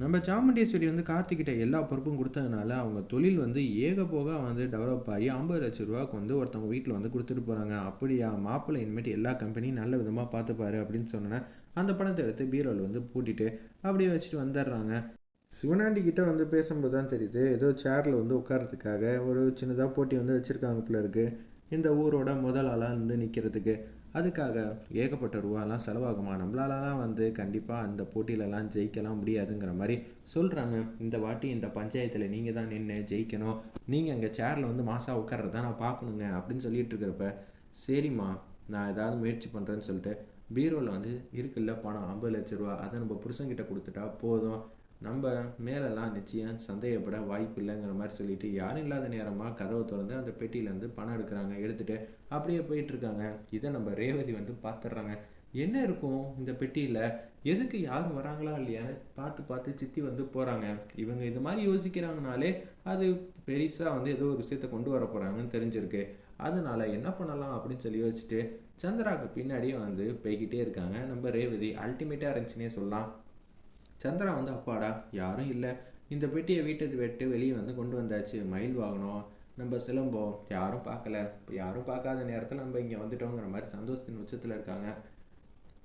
நம்ம சாமுண்டீஸ்வரி வந்து கார்த்திகிட்ட எல்லா பொறுப்பும் கொடுத்ததுனால அவங்க தொழில் வந்து ஏக போக வந்து டெவலப் ஆகி ஐம்பது லட்ச ரூபாய்க்கு வந்து ஒருத்தவங்க வீட்டில் வந்து கொடுத்துட்டு போகிறாங்க அப்படியா? மாப்பிள்ளை இனிமேட்டு எல்லா கம்பெனியும் நல்ல விதமாக பார்த்துப்பாரு அப்படின்னு சொன்னேன் அந்த பணத்தை எடுத்து பீரோவில் வந்து பூட்டிட்டு அப்படியே வச்சுட்டு வந்துடுறாங்க. சிவனாண்டி கிட்ட வந்து பேசும்போது தான் தெரியுது ஏதோ சேரில் வந்து உட்காரத்துக்காக ஒரு சின்னதாக போட்டி வந்து வச்சுருக்காங்க போல இருக்குது இந்த ஊரோட முதல் ஆளாக வந்து நிற்கிறதுக்கு அதுக்காக ஏகப்பட்ட ரூபாலாம் செலவாகுமா? நம்மளாலலாம் வந்து கண்டிப்பாக அந்த போட்டியிலலாம் ஜெயிக்கலாம் முடியாதுங்கிற மாதிரி சொல்கிறாங்க இந்த வாட்டி இந்த பஞ்சாயத்தில் நீங்கள் தான் நின்று ஜெயிக்கணும். நீங்கள் அங்கே சேரில் வந்து மாதம் உட்கார்றத நான் பார்க்கணுங்க அப்படின்னு சொல்லிட்டு இருக்கிறப்ப சரிம்மா நான் ஏதாவது முயற்சி பண்ணுறேன்னு சொல்லிட்டு பீரோவில் வந்து இருக்குல்ல பணம் ஐம்பது லட்ச ரூபா அதை நம்ம புருஷன்கிட்ட கொடுத்துட்டா போதும். நம்ம மேலெல்லாம் நிச்சயம் சந்தேகப்பட வாய்ப்பு இல்லைங்கிற மாதிரி சொல்லிட்டு யாரும் இல்லாத நேரமாக கதவை திறந்து அந்த பெட்டியிலேருந்து பணம் எடுக்கிறாங்க எடுத்துகிட்டு அப்படியே போயிட்டுருக்காங்க இதை நம்ம ரேவதி வந்து பார்த்துடுறாங்க என்ன இருக்கும் இந்த பெட்டியில்? எதுக்கு யாரும் வராங்களா இல்லையான்னு பார்த்து பார்த்து சித்தி வந்து போகிறாங்க இவங்க இது மாதிரி யோசிக்கிறாங்கனாலே அது பெருசாக வந்து ஏதோ ஒரு விஷயத்த கொண்டு வர போகிறாங்கன்னு தெரிஞ்சிருக்கு. அதனால் என்ன பண்ணலாம் அப்படின்னு சொல்லி யோசிச்சுட்டு சந்திராவுக்கு பின்னாடியே வந்து போய்கிட்டே இருக்காங்க. நம்ம ரேவதி அல்டிமேட்டாக இருந்துச்சுன்னே சொல்லலாம். சந்திரா வந்து அப்பாடா யாரும் இல்லை. இந்த பெட்டியை வீட்டை விட்டு வெளியே வந்து கொண்டு வந்தாச்சு. மயில் வாங்கினோம் நம்ம சிலம்பம். யாரும் பார்க்கல. இப்போ யாரும் பார்க்காத நேரத்தில் நம்ம இங்கே வந்துட்டோங்கிற மாதிரி சந்தோஷத்தின் உச்சத்தில் இருக்காங்க.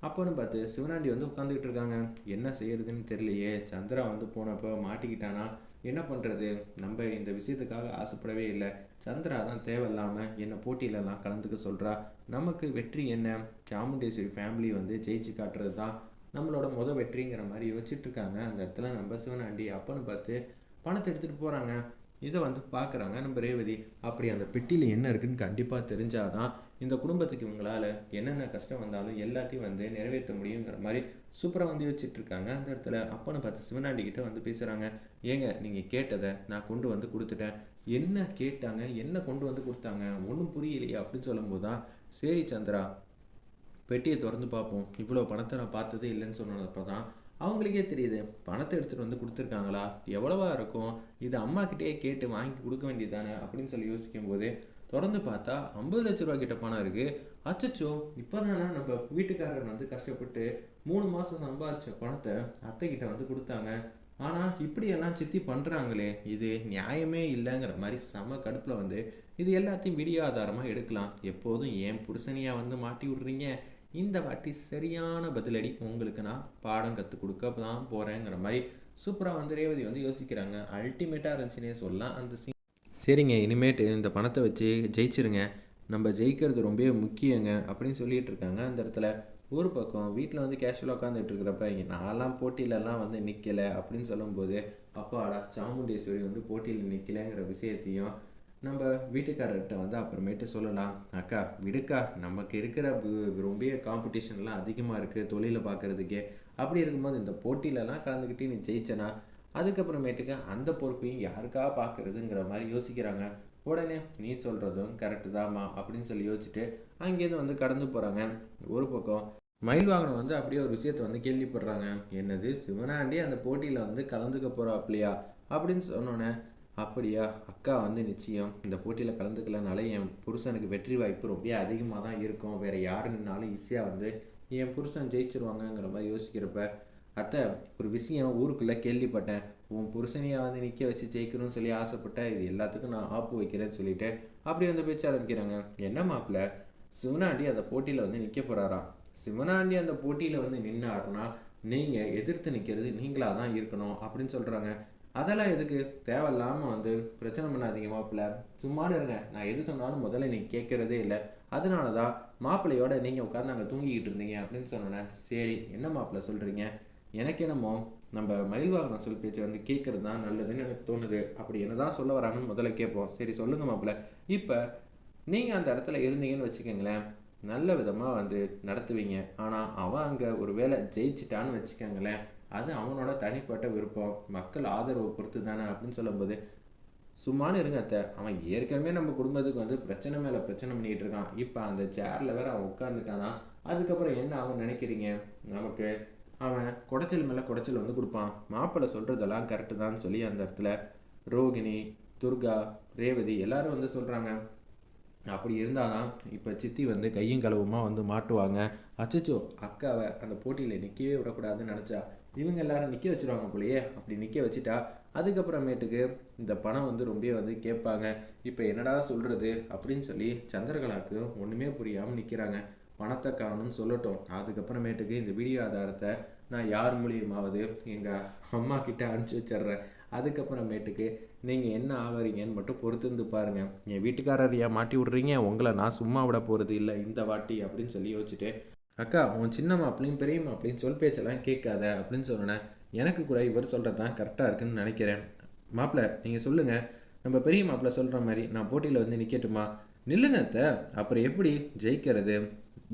அப்போன்னு பார்த்து சிவனாண்டி வந்து உட்காந்துக்கிட்டு இருக்காங்க. என்ன செய்யறதுன்னு தெரியலையே. சந்திரா வந்து போனப்போ மாட்டிக்கிட்டானா? என்ன பண்ணுறது நம்ம இந்த விஷயத்துக்காக ஆசைப்படவே இல்லை. சந்திரா தான் தேவையில்லாமல் என்னை போட்டியிலலாம் கலந்துக்க சொல்கிறா நமக்கு வெற்றி என்ன? சாமுண்டேஸ்வரி ஃபேமிலி வந்து ஜெயிச்சு காட்டுறது தான் நம்மளோட முத வெற்றிங்கிற மாதிரி யோசிச்சுட்டு இருக்காங்க அந்த இடத்துல நம்ம சிவனாண்டி அப்பன்னு பார்த்து பணத்தை எடுத்துகிட்டு போகிறாங்க இதை வந்து பார்க்குறாங்க. நம்ம ரேவதி அப்படி அந்த பெட்டியில் என்ன இருக்குன்னு கண்டிப்பாக தெரிஞ்சாதான் இந்த குடும்பத்துக்கு இவங்களால் என்னென்ன கஷ்டம் வந்தாலும் எல்லாத்தையும் வந்து நிறைவேற்ற முடியுங்கிற மாதிரி சூப்பராக வந்து வச்சுட்டு இருக்காங்க அந்த இடத்துல அப்பன்னு பார்த்து சிவனாண்டி கிட்ட வந்து பேசுகிறாங்க ஏங்க நீங்கள் கேட்டதை நான் கொண்டு வந்து கொடுத்துட்டேன். என்ன கேட்டாங்க? என்ன கொண்டு வந்து கொடுத்தாங்க? ஒன்றும் புரியலையே அப்படின்னு சொல்லும்போது தான் சரி சந்திரா பெட்டியை திறந்து பார்ப்போம். இவ்வளோ பணத்தை நான் பார்த்ததே இல்லைன்னு சொன்னப்போ தான் அவங்களுக்கே தெரியுது பணத்தை எடுத்துகிட்டு வந்து கொடுத்துருக்காங்களா? எவ்வளவா இருக்கும்? இது அம்மாக்கிட்டே கேட்டு வாங்கி கொடுக்க வேண்டியதானே அப்படின்னு சொல்லி யோசிக்கும் போது திறந்து பார்த்தா ஐம்பது லட்ச ரூபா கிட்ட பணம் இருக்கு. அச்சச்சோ இப்போதானே நம்ம வீட்டுக்காரர் வந்து கஷ்டப்பட்டு மூணு மாதம் சம்பாதிச்ச பணத்தை அத்தை கிட்ட வந்து கொடுத்தாங்க. ஆனால் இப்படியெல்லாம் சித்தி பண்ணுறாங்களே இது நியாயமே இல்லைங்கிற மாதிரி செம கடுப்பில் வந்து இது எல்லாத்தையும் வீடியோ ஆதாரமாக எடுக்கலாம். எப்போதும் ஏன் புருஷனையாக வந்து மாட்டி விட்றீங்க? இந்த வாட்டி சரியான பதிலடி உங்களுக்கு நான் பாடம் கற்றுக் கொடுக்க தான் போகிறேங்கிற மாதிரி சூப்பராக வந்து ரேவதி வந்து யோசிக்கிறாங்க. அல்டிமேட்டாக இருந்துச்சுன்னே சொல்லலாம். அந்த சீன் சரிங்க இனிமேட்டு இந்த பணத்தை வச்சு ஜெயிச்சிருங்க. நம்ம ஜெயிக்கிறது ரொம்பவே முக்கியங்க அப்படின்னு சொல்லிட்டு இருக்காங்க. அந்த இடத்துல ஒரு பக்கம் வீட்டில் வந்து கேஷுவலாக உட்காந்துட்டு இருக்கிறப்ப இங்கே நான்லாம் போட்டியிலலாம் வந்து நிற்கலை அப்படின்னு சொல்லும்போது அப்பாடா சாமுண்டேஸ்வரி வந்து போட்டியில் நிற்கலைங்கிற விஷயத்தையும் நம்ம வீட்டுக்காரர்கிட்ட வந்து அப்புறமேட்டு சொல்லலாம் அக்கா விடுக்கா நமக்கு இருக்கிற ரொம்ப காம்படிஷன்லாம் அதிகமாக இருக்குது தொழிலை பார்க்குறதுக்கே. அப்படி இருக்கும்போது இந்த போட்டியிலலாம் கலந்துக்கிட்டு நீ ஜெயிச்சனா அதுக்கப்புறமேட்டுக்கு அந்த பொறுப்பையும் யாருக்கா பார்க்குறதுங்கிற மாதிரி யோசிக்கிறாங்க. உடனே நீ சொல்கிறதும் கரெக்டு தாம்மா அப்படின்னு சொல்லி யோசிச்சுட்டு அங்கேருந்து வந்து கடந்து போகிறாங்க ஒரு பக்கம் மயில் வாகனம் வந்து அப்படியே ஒரு விஷயத்த வந்து கேள்விப்படுறாங்க. என்னது சிவனாண்டி அந்த போட்டியில் வந்து கலந்துக்க போகிறாப்லையா அப்படின்னு சொன்னோன்னே அப்படியா? அக்கா வந்து நிச்சயம் இந்த போட்டியில் கலந்துக்கலனால என் புருஷனுக்கு வெற்றி வாய்ப்பு ரொம்ப அதிகமாக தான் இருக்கும். வேறு யார் நின்னாலும் ஈஸியாக வந்து என் புருஷன் ஜெயிச்சிருவாங்கங்கிற மாதிரி யோசிக்கிறப்ப அத்தை ஒரு விஷயம் ஊருக்குள்ளே கேள்விப்பட்டேன். உன் புருஷனையை வந்து நிற்க வச்சு ஜெயிக்கணும்னு சொல்லி ஆசைப்பட்டேன். இது எல்லாத்துக்கும் நான் ஆப்பு வைக்கிறேன்னு சொல்லிட்டு அப்படி வந்து பேச்ச ஆரம்பிக்கிறாங்க. என்ன மாப்பிள்ள? சிவனாண்டி அந்த போட்டியில் வந்து நிற்க போகிறாராம் சிவனாண்டி அந்த போட்டியில் வந்து நின்னாருன்னா நீங்கள் எதிர்த்து நிற்கிறது நீங்களாக தான் இருக்கணும் அப்படின்னு சொல்கிறாங்க அதெல்லாம் எதுக்கு? தேவையில்லாமல் வந்து பிரச்சனை பண்ணாதீங்க மாப்பிள்ளை. சும்மானு இருங்க. நான் எது சொன்னாலும் முதல்ல நீங்கள் கேட்குறதே இல்லை. அதனால தான் மாப்பிள்ளையோட நீங்கள் உட்காந்து அங்கே தூங்கிக்கிட்டு இருந்தீங்க அப்படின்னு சொன்னேன் சரி என்ன மாப்பிள்ள சொல்கிறீங்க எனக்கு என்னமோ நம்ம மயில்வாகனம் சொல் பேச்சு வந்து கேட்குறது தான் நல்லதுன்னு எனக்கு தோணுது. அப்படி என்ன தான் சொல்ல வராங்கன்னு முதல்ல கேட்போம். சரி சொல்லுங்கள் மாப்பிள்ள. இப்போ நீங்கள் அந்த இடத்துல இருந்தீங்கன்னு வச்சுக்கோங்களேன். நல்ல விதமாக வந்து நடத்துவீங்க. ஆனால் அவன் அங்கே ஒரு வேளை ஜெயிச்சிட்டான்னு வச்சுக்கோங்களேன். அது அவனோட தனிப்பட்ட விருப்பம். மக்கள் ஆதரவை பொறுத்து தானே அப்படின்னு சொல்லும்போது சும்மானு இருங்க அத்தை. அவன் ஏற்கனவே நம்ம குடும்பத்துக்கு வந்து பிரச்சனை மேலே பிரச்சனை பண்ணிகிட்டு இருக்கான். இப்போ அந்த சேரில் வேற அவன் உட்காந்துட்டானா அதுக்கப்புறம் என்ன அவன் நினைக்கிறீங்க? நமக்கு அவன் குடைச்சல் மேலே குடைச்சல் வந்து கொடுப்பான். மாப்பிள்ளை சொல்கிறதெல்லாம் கரெக்டு தான் சொல்லி அந்த இடத்துல ரோகிணி துர்கா ரேவதி எல்லாரும் வந்து சொல்கிறாங்க அப்படி இருந்தால் தான் இப்போ சித்தி வந்து கையும் களவுமா வந்து மாட்டுவாங்க. அச்சச்சோ அக்காவை அந்த போட்டியில் நிற்கவே விடக்கூடாதுன்னு நினச்சா இவங்க எல்லாரும் நிற்க வச்சுருவாங்க போலயே. அப்படி நிற்க வச்சுட்டா அதுக்கப்புறமேட்டுக்கு இந்த பணம் வந்து ரொம்ப வந்து கேட்பாங்க. இப்போ என்னடா சொல்கிறது அப்படின்னு சொல்லி சந்திரகலாவுக்கு ஒன்றுமே புரியாமல் நிற்கிறாங்க பணத்தை காணும்னு சொல்லட்டும். அதுக்கப்புறமேட்டுக்கு இந்த வீடியோ ஆதாரத்தை நான் யார் மூலியமாவது எங்கள் அம்மா கிட்ட அனுப்பிச்சி வச்சிட்றேன். அதுக்கப்புறமேட்டுக்கு நீங்கள் என்ன ஆகிறீங்கன்னு மட்டும் பொறுத்திருந்து பாருங்கள் என் வீட்டுக்காரர் ஏன் மாட்டி விட்றீங்க? உங்களை நான் சும்மா விட போகிறது இல்லை. இந்த வாட்டி அப்படின்னு சொல்லி யோசிச்சுட்டு அக்கா உன் சின்ன மாப்பிளையும் பெரிய மாப்பிளையும் சொல் பேச்செல்லாம் கேட்காத அப்படின்னு சொன்னேன் எனக்கு கூட இவர் சொல்கிறது தான் கரெக்டாக இருக்குன்னு நினைக்கிறேன். மாப்பிள்ளை நீங்கள் சொல்லுங்கள் நம்ம பெரிய மாப்பிள்ளை சொல்கிற மாதிரி நான் போட்டியில் வந்து நிற்கட்டுமா நில்லுங்க அத்தை. அப்புறம் எப்படி ஜெயிக்கிறது?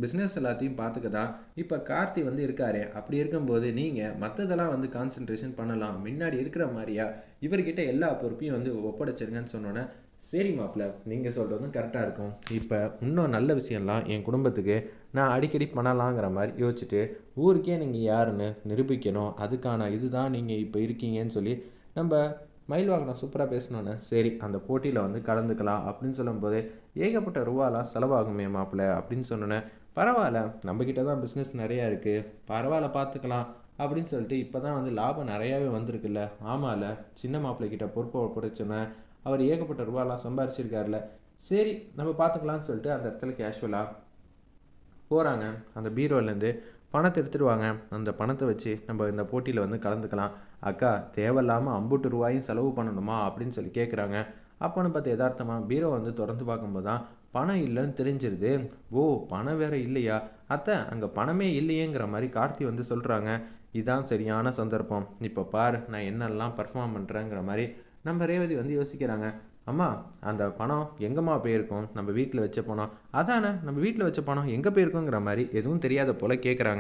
பிஸ்னஸ் எல்லாத்தையும் பார்த்துக்க தான் இப்போ கார்த்தி வந்து இருக்காரு. அப்படி இருக்கும்போது நீங்கள் மற்றதெல்லாம் வந்து கான்சென்ட்ரேஷன் பண்ணலாம். முன்னாடி இருக்கிற மாதிரியா? இவர்கிட்ட எல்லா பொறுப்பையும் வந்து ஒப்படைச்சிருங்கன்னு சொன்னோன்னே சரி மாப்பிள்ள நீங்கள் சொல்கிறதும் கரெக்டாக இருக்கும். இப்போ இன்னும் நல்ல விஷயம்லாம் என் குடும்பத்துக்கு நான் அடிக்கடி பண்ணலாங்கிற மாதிரி யோசிச்சுட்டு ஊருக்கே நீங்கள் யாருன்னு நிரூபிக்கணும். அதுக்கான இதுதான் நீங்கள் இப்போ இருக்கீங்கன்னு சொல்லி நம்ம மயில் வாகனம் சூப்பராக பேசினோன்னே. சரி அந்த போட்டியில் வந்து கலந்துக்கலாம் அப்படின்னு சொல்லும்போது ஏகப்பட்ட ரூபாலாம் செலவாகுமே மாப்பிள்ள அப்படின்னு சொன்னோன்னே பரவாயில்ல நம்மக்கிட்ட தான் பிஸ்னஸ் நிறையா இருக்குது பரவாயில்ல பார்த்துக்கலாம் அப்படின்னு சொல்லிட்டு இப்போ தான் வந்து லாபம் நிறையாவே வந்திருக்குல்ல. ஆமாம்ல சின்ன மாப்பிள்ளைக்கிட்ட பொறுப்பை பிடிச்சோன்னே அவர் ஏகப்பட்ட ரூபாலாம் சம்பாரிச்சிருக்காருல. சரி நம்ம பார்த்துக்கலாம்னு சொல்லிட்டு அந்த இடத்துல கேஷுவலாக போகிறாங்க அந்த பீரோலேருந்து பணத்தை எடுத்துடுவாங்க அந்த பணத்தை வச்சு நம்ம இந்த போட்டியில் வந்து கலந்துக்கலாம். அக்கா தேவையில்லாமல் ஐம்பட்டு ரூபாயும் செலவு பண்ணணுமா அப்படின்னு சொல்லி கேட்குறாங்க அப்போன்னு பார்த்து யதார்த்தமாக பீரோ வந்து திறந்து பார்க்கும்போது தான் பணம் இல்லைன்னு தெரிஞ்சிருது. ஓ பணம் வேற இல்லையா? அத்தை அங்கே பணமே இல்லையேங்கிற மாதிரி கார்த்தி வந்து சொல்கிறாங்க இதுதான் சரியான சந்தர்ப்பம். இப்போ பாரு நான் என்னெல்லாம் பர்ஃபார்ம் பண்ணுறேங்கிற மாதிரி நம்ம ரேவதி வந்து யோசிக்கிறாங்க அம்மா அந்த பணம் எங்கம்மா போயிருக்கோம்? நம்ம வீட்டில் வச்ச பணம். அதானே நம்ம வீட்டில் வச்ச பணம் எங்கே போயிருக்கோங்கிற மாதிரி எதுவும் தெரியாத போல் கேட்குறாங்க